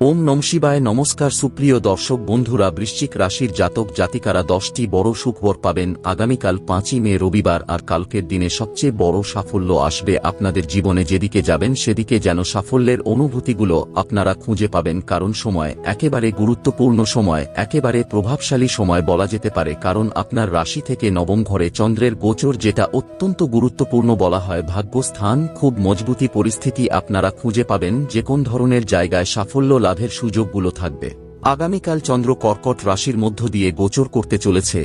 ওম নমশিবায় নমস্কার সুপ্রিয় দর্শক বন্ধুরা, বৃশ্চিক রাশির জাতক জাতিকারা দশটি বড় সুখবর পাবেন। আগামীকাল পাঁচই মে রবিবার, আর কালকের দিনে সবচেয়ে বড় সাফল্য আসবে আপনাদের জীবনে। যেদিকে যাবেন, সেদিকে যেন সাফল্যের অনুভূতিগুলো আপনারা খুঁজে পাবেন। কারণ সময় একেবারে গুরুত্বপূর্ণ সময়, একেবারে প্রভাবশালী সময় বলা যেতে পারে। কারণ আপনার রাশি থেকে নবম ঘরে চন্দ্রের গোচর, যেটা অত্যন্ত গুরুত্বপূর্ণ বলা হয়। ভাগ্যস্থান, খুব মজবুতি পরিস্থিতি আপনারা খুঁজে পাবেন। যে কোন ধরনের জায়গায় সাফল্য লাভের সুযোগগুলো থাকবে। আগামীকাল চন্দ্র কর্কট রাশির মধ্য দিয়ে গোচর করতে চলেছে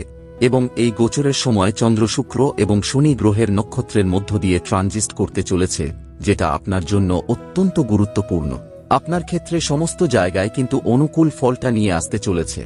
এবং এই গোচরের সময় চন্দ্র শুক্র এবং শনি গ্রহের নক্ষত্রের মধ্য দিয়ে ট্রানজিস্ট করতে চলেছে, যেটা আপনার জন্য অত্যন্ত গুরুত্বপূর্ণ। আপনার ক্ষেত্রে সমস্ত জায়গায় কিন্তু অনুকূল ফলটা নিয়ে আসতে চলেছে।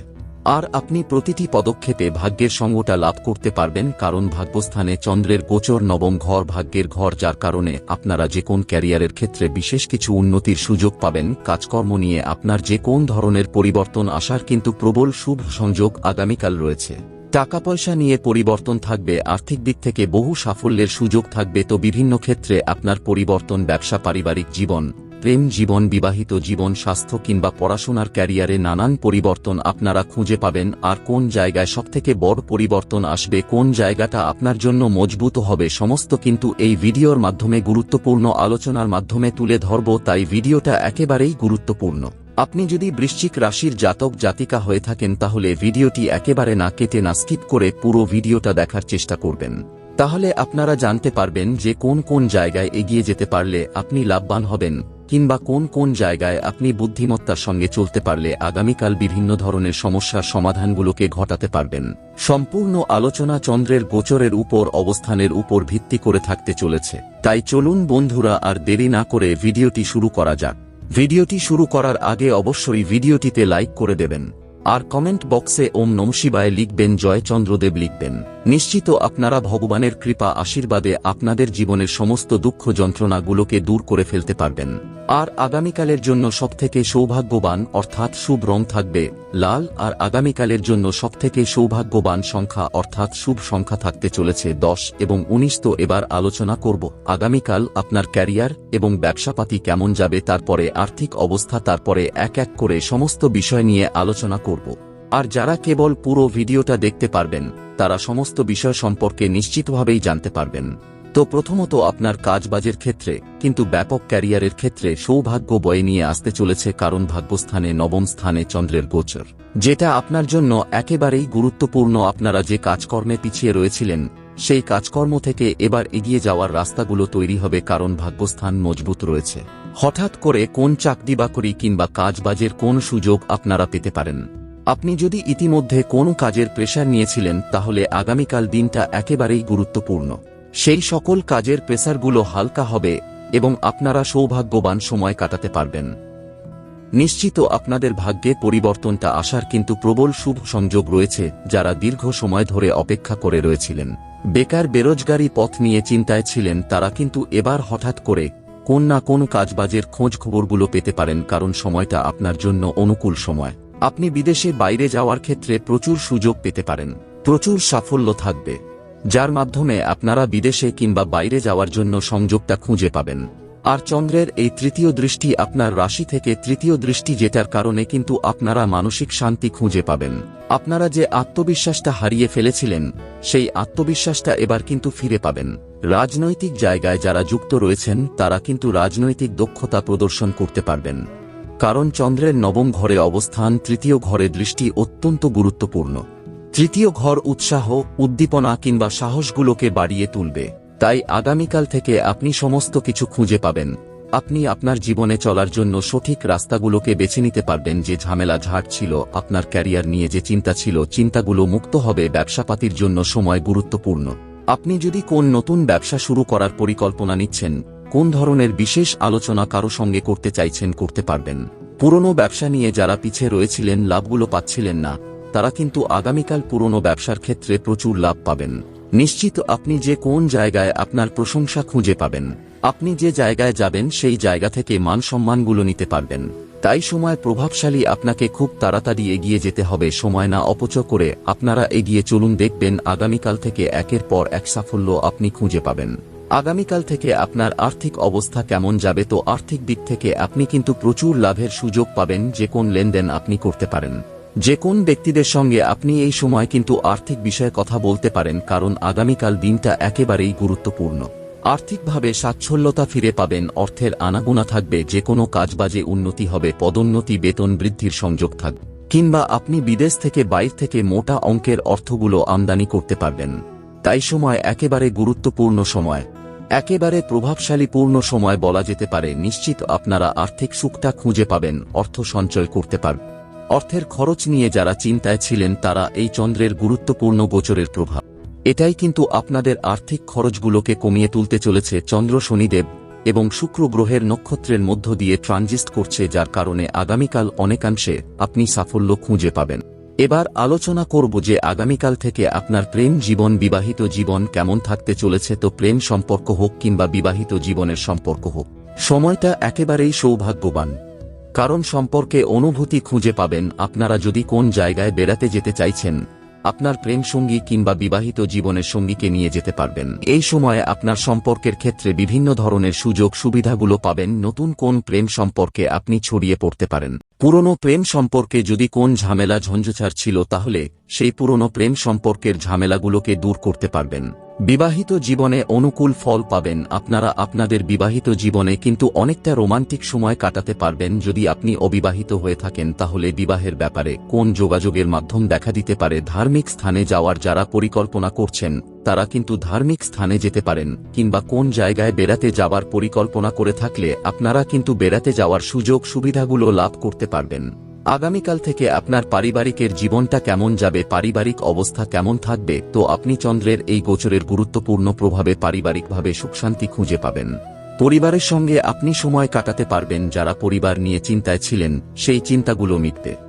আর আপনি প্রতিটি পদক্ষেপে ভাগ্যের সঙ্গটা লাভ করতে পারবেন কারণ ভাগ্যস্থানে চন্দ্রের গোচর নবম ঘর ভাগ্যের ঘর যার কারণে আপনারা যে কোন ক্যারিয়ারের ক্ষেত্রে বিশেষ কিছু উন্নতির সুযোগ পাবেন, কাজকর্ম নিয়ে আপনার যে কোন ধরনের পরিবর্তন আসার কিন্তু প্রবল শুভ সংযোগ আগামীকাল রয়েছে। টাকা পয়সা নিয়ে পরিবর্তন থাকবে, আর্থিক দিক থেকে বহু সাফল্যের সুযোগ থাকবে, তো বিভিন্ন ক্ষেত্রে আপনার পরিবর্তন, ব্যবসা, পারিবারিক জীবন প্রেম জীবন, বিবাহিত জীবন, স্বাস্থ্য কিংবা পড়াশোনার ক্যারিয়ারে নানান পরিবর্তন আপনারা খুঁজে পাবেন। আর কোন জায়গায় সবথেকে বড় পরিবর্তন আসবে, কোন জায়গাটা আপনার জন্য মজবুত হবে, সমস্ত কিন্তু এই ভিডিওর মাধ্যমে গুরুত্বপূর্ণ আলোচনার মাধ্যমে তুলে ধরব। তাই ভিডিওটা একেবারেই গুরুত্বপূর্ণ। আপনি যদি বৃশ্চিক রাশির জাতক, জাতিকা হয়ে থাকেন, তাহলে ভিডিওটি একেবারে না কেটে না স্কিপ করে পুরো ভিডিওটা দেখার চেষ্টা করবেন। তাহলে আপনারা জানতে পারবেন যে কোন কোন জায়গায় এগিয়ে যেতে পারলে আপনি লাভবান হবেন, কিংবা কোন কোন জায়গায় আপনি বুদ্ধিমত্তার সঙ্গে চলতে পারলে আগামীকাল বিভিন্ন ধরনের সমস্যার সমাধানগুলোকে ঘটাতে পারবেন। সম্পূর্ণ আলোচনা চন্দ্রের গোচরের উপর অবস্থানের উপর ভিত্তি করে থাকতে চলেছে। তাই চলুন বন্ধুরা আর দেরি না করে ভিডিওটি শুরু করা যাক। ভিডিওটি শুরু করার আগে অবশ্যই ভিডিওটিতে লাইক করে দেবেন। আর কমেন্ট বক্সে ওম নমশিবায় লিখবেন, জয় চন্দ্রদেব লিখবেন। নিশ্চিত আপনারা ভগবানের কৃপা আশীর্বাদে আপনাদের জীবনের সমস্ত দুঃখ যন্ত্রণাগুলোকে দূর করে ফেলতে পারবেন। আর আগামীকালের জন্য সবথেকে সৌভাগ্যবান, অর্থাৎ শুভ রং থাকবে, লাল, আর আগামীকালের জন্য সবথেকে সৌভাগ্যবান সংখ্যা, অর্থাৎ শুভ সংখ্যা থাকতে চলেছে দশ এবং উনিশ। তো এবার আলোচনা করব, আগামীকাল আপনার ক্যারিয়ার এবং ব্যবসাপাতি কেমন যাবে, তারপরে আর্থিক অবস্থা, তারপরে এক এক করে সমস্ত বিষয় নিয়ে আলোচনা করব। আর যারা কেবল পুরো ভিডিওটা দেখতে পারবেন তারা সমস্ত বিষয় সম্পর্কে নিশ্চিতভাবেই জানতে পারবেন। তো প্রথমত আপনার কাজবাজের ক্ষেত্রে, কিন্তু ব্যাপক ক্যারিয়ারের ক্ষেত্রে সৌভাগ্য বয়ে নিয়ে আসতে চলেছে কারণ ভাগ্যস্থানে নবম স্থানে চন্দ্রের গোচর। যেটা আপনার জন্য একেবারেই গুরুত্বপূর্ণ আপনারা যে কাজকর্মে পিছিয়ে রয়েছিলেন, সেই কাজকর্ম থেকে এবার এগিয়ে যাওয়ার রাস্তাগুলো তৈরি হবে কারণ ভাগ্যস্থান মজবুত রয়েছে। হঠাৎ করে কোন চাকরি বাকরি কিংবা কাজবাজের কোন সুযোগ আপনারা পেতে পারেন। আপনি যদি ইতিমধ্যে কোনো কাজের প্রেশার নিয়েছিলেন, তাহলে আগামীকাল দিনটা একেবারেই গুরুত্বপূর্ণ। সেই সকল কাজের প্রেসারগুলো হালকা হবে এবং আপনারা সৌভাগ্যবান সময় কাটাতে পারবেন। নিশ্চিত আপনাদের ভাগ্যে পরিবর্তনটা আসার কিন্তু প্রবল শুভ সংযোগ রয়েছে, যারা দীর্ঘ সময় ধরে অপেক্ষা করে রয়েছিলেন। বেকার বেরোজগারি পথ নিয়ে চিন্তায় ছিলেন, তারা কিন্তু এবার হঠাৎ করে কোন না কোন কাজবাজের খোঁজ খবরগুলো পেতে পারেন, কারণ সময়টা আপনার জন্য অনুকূল সময়। আপনি বিদেশে বাইরে যাওয়ার ক্ষেত্রে প্রচুর সুযোগ পেতে পারেন। প্রচুর সাফল্য থাকবে। যার মাধ্যমে আপনারা বিদেশে কিংবা বাইরে যাওয়ার জন্য সংযোগটা খুঁজে পাবেন। আর চন্দ্রের এই তৃতীয় দৃষ্টি আপনার রাশি থেকে তৃতীয় দৃষ্টি যেটার কারণে কিন্তু আপনারা মানসিক শান্তি খুঁজে পাবেন। আপনারা যে আত্মবিশ্বাসটা হারিয়ে ফেলেছিলেন, সেই আত্মবিশ্বাসটা এবার কিন্তু ফিরে পাবেন। রাজনৈতিক জায়গায় যারা যুক্ত রয়েছেন, তারা কিন্তু রাজনৈতিক দক্ষতা প্রদর্শন করতে পারবেন। কারণ চন্দ্রের নবম ঘরে অবস্থান, তৃতীয় ঘরে দৃষ্টি অত্যন্ত গুরুত্বপূর্ণ। তৃতীয় ঘর উৎসাহ, উদ্দীপনা কিংবা সাহসগুলোকে বাড়িয়ে তুলবে। তাই আগামীকাল থেকে আপনি সমস্ত কিছু খুঁজে পাবেন। আপনি আপনার জীবনে চলার জন্য সঠিক রাস্তাগুলোকে বেছে নিতে পারবেন যে ঝামেলা ঝাড় ছিল, আপনার ক্যারিয়ার নিয়ে যে চিন্তা ছিল, চিন্তাগুলো মুক্ত হবে ব্যবসাপাতির জন্য সময় গুরুত্বপূর্ণ। আপনি যদি কোন নতুন ব্যবসা শুরু করার পরিকল্পনা নিচ্ছেন কোন ধরনের বিশেষ আলোচনা কারও সঙ্গে করতে চাইছেন, করতে পারবেন। পুরনো ব্যবসা নিয়ে যারা পিছিয়ে রয়েছিলেন, লাভগুলো পাচ্ছিলেন না। তারা কিন্তু আগামীকাল পুরনো ব্যবসার ক্ষেত্রে প্রচুর লাভ পাবেন। নিশ্চিত আপনি যে কোন জায়গায় আপনার প্রশংসা খুঁজে পাবেন। আপনি যে জায়গায় যাবেন, সেই জায়গা থেকে মান সম্মানগুলো নিতে পারবেন। তাই সময় প্রভাবশালী আপনাকে খুব তাড়াতাড়ি এগিয়ে যেতে হবে। সময় না অপচয় করে আপনারা এগিয়ে চলুন, দেখবেন আগামীকাল থেকে একের পর এক সাফল্য আপনি খুঁজে পাবেন। আগামীকাল থেকে আপনার আর্থিক অবস্থা কেমন যাবে তো আর্থিক দিক থেকে আপনি কিন্তু প্রচুর লাভের সুযোগ পাবেন যে কোন লেনদেন আপনি করতে পারেন। যে কোন ব্যক্তিদের সঙ্গে আপনি এই সময় কিন্তু আর্থিক বিষয়ে কথা বলতে পারেন কারণ আগামীকাল দিনটা একেবারেই গুরুত্বপূর্ণ। আর্থিকভাবে সাচ্ছল্যতা ফিরে পাবেন, অর্থের আনাগোনা থাকবে, যে কোনো কাজবাজে উন্নতি হবে, পদোন্নতি, বেতন বৃদ্ধির সংযোগ থাকবে কিংবা আপনি বিদেশ থেকে বাইর থেকে মোটা অঙ্কের অর্থগুলো আমদানি করতে পারবেন। তাই সময় একেবারে গুরুত্বপূর্ণ সময়। একেবারে প্রভাবশালীপূর্ণ সময় বলা যেতে পারে, নিশ্চিত আপনারা আর্থিক সুখটা খুঁজে পাবেন, অর্থ সঞ্চয় করতে পারবেন অর্থের খরচ নিয়ে যারা চিন্তায় ছিলেন, তারা এই চন্দ্রের গুরুত্বপূর্ণ গোচরের প্রভাব। এটাই কিন্তু আপনাদের আর্থিক খরচগুলোকে কমিয়ে তুলতে চলেছে চন্দ্র শনিদেব এবং শুক্র গ্রহের নক্ষত্রের মধ্য দিয়ে ট্রানজিস্ট করছে, যার কারণে আগামীকাল অনেকাংশে আপনি সাফল্য খুঁজে পাবেন। এবার আলোচনা করব যে আগামীকাল থেকে আপনার প্রেম জীবন, বিবাহিত জীবন কেমন থাকতে চলেছে তো প্রেম সম্পর্ক হোক কিংবা বিবাহিত জীবনের সম্পর্ক হোক। সময়টা একেবারেই সৌভাগ্যবান। কারণ সম্পর্কে অনুভূতি খুঁজে পাবেন আপনারা যদি কোন জায়গায় বেড়াতে যেতে চাইছেন। আপনার প্রেম সঙ্গী কিংবা বিবাহিত জীবনের সঙ্গীকে নিয়ে যেতে পারবেন। এই সময়ে আপনার সম্পর্কের ক্ষেত্রে বিভিন্ন ধরনের সুযোগ সুবিধাগুলো পাবেন। নতুন কোন প্রেম সম্পর্কে আপনি ছড়িয়ে পড়তে পারেন। পুরনো প্রেম সম্পর্কে যদি কোন ঝামেলা ঝঞ্ঝাচার ছিল তাহলে সেই পুরনো প্রেম সম্পর্কের ঝামেলাগুলোকে দূর করতে পারবেন। বিবাহিত জীবনে অনুকূল ফল পাবেন। আপনারা আপনাদের বিবাহিত জীবনে কিন্তু অনেকটা রোমান্টিক সময় কাটাতে পারবেন। যদি আপনি অবিবাহিত হয়ে থাকেন, তাহলে বিবাহের ব্যাপারে কোন যোগাযোগের মাধ্যম দেখা দিতে পারে? ধার্মিক স্থানে যাওয়ার যারা পরিকল্পনা করছেন, তারা কিন্তু ধার্মিক স্থানে যেতে পারেন, কিংবা কোন জায়গায় বেড়াতে যাওয়ার পরিকল্পনা করে থাকলে আপনারা কিন্তু বেড়াতে যাওয়ার সুযোগ সুবিধাগুলো লাভ করতে পারবেন। আগামীকাল থেকে আপনার পারিবারিকের জীবনটা কেমন যাবে, পারিবারিক অবস্থা কেমন থাকবে, তো আপনি চন্দ্রের এই গোচরের গুরুত্বপূর্ণ প্রভাবে পারিবারিকভাবে সুখশান্তি খুঁজে পাবেন। পরিবারের সঙ্গে আপনি সময় কাটাতে পারবেন, যারা পরিবার নিয়ে চিন্তায় ছিলেন, সেই চিন্তাগুলো মিটবে।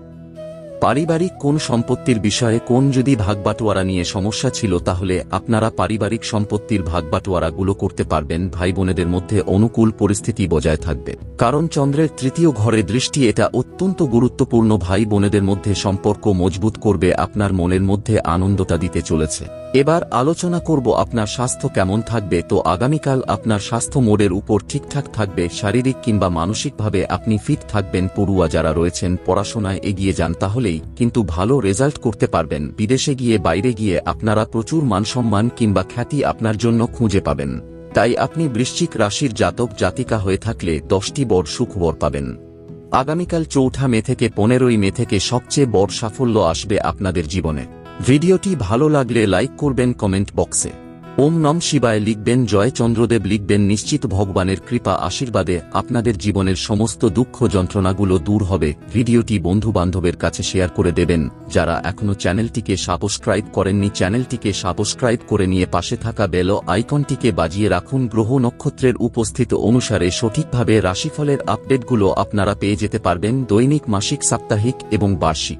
পারিবারিক কোন সম্পত্তির বিষয়ে কোন যদি ভাগবাটোয়ারা নিয়ে সমস্যা ছিল তাহলে আপনারা পারিবারিক সম্পত্তির ভাগবাটোয়ারাগুলো করতে পারবেন ভাই বোনেদের মধ্যে অনুকূল পরিস্থিতি বজায় থাকবে। কারণ চন্দ্রের তৃতীয় ঘরে দৃষ্টি এটা অত্যন্ত গুরুত্বপূর্ণ ভাই বোনেদের মধ্যে সম্পর্ক মজবুত করবে আপনার মনের মধ্যে আনন্দটা দিতে চলেছে। এবার আলোচনা করব আপনার স্বাস্থ্য কেমন থাকবে, তো আগামীকাল আপনার স্বাস্থ্য মোডের উপর ঠিকঠাক থাকবে, শারীরিক কিংবা মানসিকভাবে আপনি ফিট থাকবেন, পড়ুয়া যারা রয়েছেন, পড়াশোনায় এগিয়ে যান তাহলেই কিন্তু ভালো রেজাল্ট করতে পারবেন। বিদেশে গিয়ে, বাইরে গিয়ে আপনারা প্রচুর মানসম্মান কিংবা খ্যাতি আপনার জন্য খুঁজে পাবেন। তাই আপনি বৃশ্চিক রাশির জাতক, জাতিকা হয়ে থাকলে দশটি বড় সুখবর পাবেন। আগামীকাল চৌঠা মে থেকে পনেরোই মে থেকে সবচেয়ে বড় সাফল্য আসবে আপনাদের জীবনে। ভিডিওটি ভালো লাগলে লাইক করবেন কমেন্ট বক্সে। ওম নম শিবায় লিখবেন, জয় চন্দ্রদেব লিখবেন, নিশ্চিত ভগবানের কৃপা আশীর্বাদে আপনাদের জীবনের সমস্ত দুঃখ যন্ত্রণাগুলো দূর হবে। ভিডিওটি বন্ধু বান্ধবের কাছে শেয়ার করে দেবেন। যারা এখনও চ্যানেলটিকে সাবস্ক্রাইব করেননি, চ্যানেলটিকে সাবস্ক্রাইব করে নিয়ে পাশে থাকা বেল আইকনটিকে বাজিয়ে রাখুন। গ্রহ নক্ষত্রের উপস্থিত অনুসারে সঠিকভাবে রাশিফলের আপডেটগুলো আপনারা পেয়ে যেতে পারবেন দৈনিক, মাসিক, সাপ্তাহিক এবং বার্ষিক।